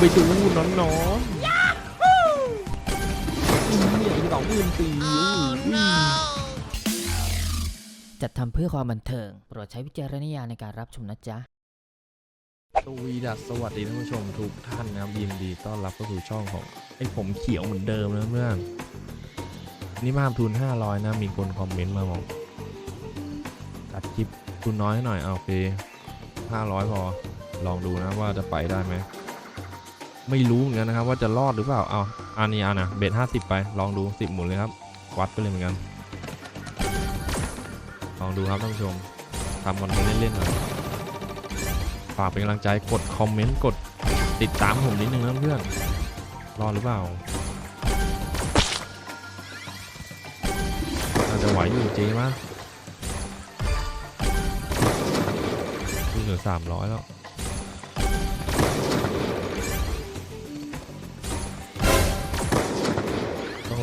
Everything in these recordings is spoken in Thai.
ไปดูน้อนน้อนเนี่ยสองหมื่นสี่จัดทำเพื่อความบันเทิง โปรดใช้วิจารณญาณในการรับชมนะจ๊ะสวีดัสสวัสดีท่านผู้ชมทุกท่านนะครับยินดีต้อนรับเข้าสู่ช่องของไอ้ผมเขียวเหมือนเดิมนะเพื่อนนี่มาทุน 500 นะ มีคนคอมเมนต์มาบอกตัดคลิปทุนน้อยหน่อยเอาโอเค500 พอ ลองดูนะว่าจะไปได้ไหม ไม่รู้เหมือนกันนะครับ ว่าจะรอดหรือเปล่า เอาอันนี้อันนะเบ็ด50ไป ลองดู10หมุนเลยครับ วัดไปเลยเหมือนกัน ลองดูครับท่านผู้ชมทำคอนเทนต์เล่นๆหน่อยฝากเป็นกำลังใจ กดคอมเมนต์ กดติดตามผมนิดนึงนะเพื่อน รอดหรือเปล่าน่าจะไหวอยู่เจมะเหลือสามร้อยแล้ว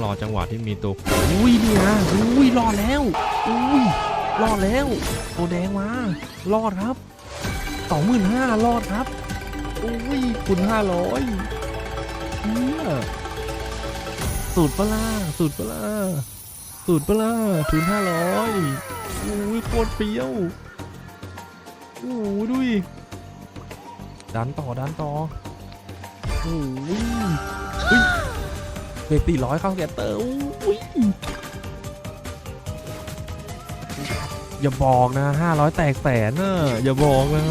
รอจังหวะที่มีตัวอุ้ยนี่นะอุ้ยรอดแล้วอุ้ยรอดแล้วตัวแดงมารอดครับสองหมื่นห้ารอดครับอุ้ยคุณห้าร้อยเนี่ยสูตรปลาสูตรปลาสูตรปลาทุนห้าร้อยอุ้ยโคตรเปรี้ยวโอ้โหดูดิดันต่อดันต่อโอ้ย เบรตีร้อยเข้าแกตเตอร์อุ้ยอย่าบอกนะ500แตกแสนนะอย่าบอกนะ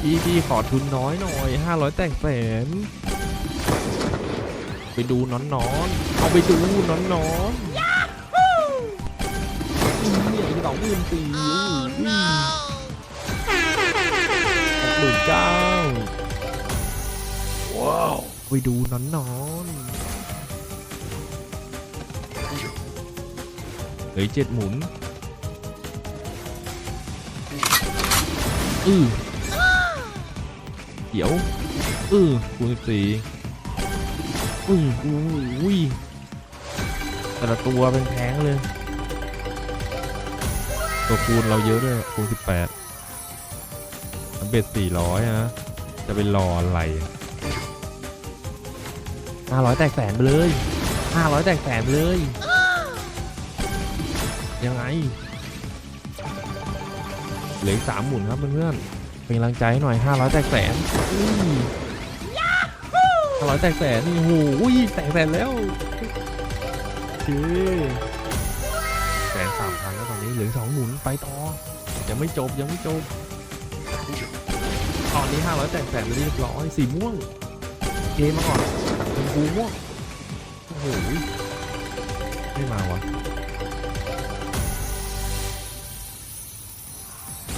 พี่พี่ขอทุนน้อยหน่อย500แตกแสนไปดูนอนนอนๆเอาไปดูนอนนอนๆเนี่ยสองหมื่นสี่หกหมื่นเก้าว้าว ไปดูนอนนอนเหลือเจ็ดหมุน อือเขียว อือคูณสิบสี่อืออุ้ยแต่ละตัวเป็นแพงเลย ตัวคูณเราเยอะด้วยคูณสิบแปดมันเบ็ดสี่ร้อยนะ จะเป็นรออะไร ห้าร้อยแตกแสนไปเลยห้าร้อยแตกแสนไปเลย ยังไง เหลืออีกสามหมุนครับเพื่อนๆ เป็นกำลังใจให้หน่อย 500 แตกแสนห้าร้อยแตกแสนนี่โอ้โหอุ้ยแตกแสนแล้วโอเคแสนสามพันแล้วตอนนี้เหลืออกสองหมุนไปต่อ ยังไม่จบยังไม่จบ ตอนนี้ 500 แตกแสนไปเรียบร้อยสีม่วง เกมมาก่อน ชมพูม่วงโอ้โหไม่มาวะ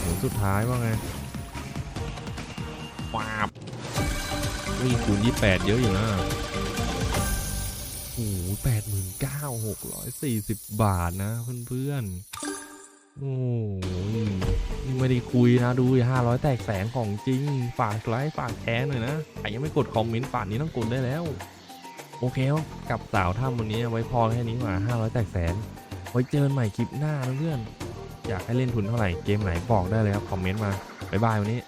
หมุนสุดท้ายว่าไงปาบวิ่งคูณยี่แปดเยอะอยู่นะโอ้โหแปดหมื่นเก้าหกร้อยสี่สิบบาทนะเพื่อนๆ โอ้โหนี่ไม่ได้คุยนะ ดูห้าร้อยแตกแสนของจริง ฝากไลค์ฝากแชร์หน่อยนะใครยังไม่กดคอมเมนต์ป่านนี้ต้องกดได้แล้ว โอเคครับกับสาวถ้ำวันนี้ไว้พอแค่นี้มาห้าร้อยแตกแสน ไว้เจอกันใหม่คลิปหน้านะเพื่อน อยากให้เล่นทุนเท่าไหร่ เกมไหนบอกได้เลยครับ คอมเมนต์มา บ๊ายบายวันนี้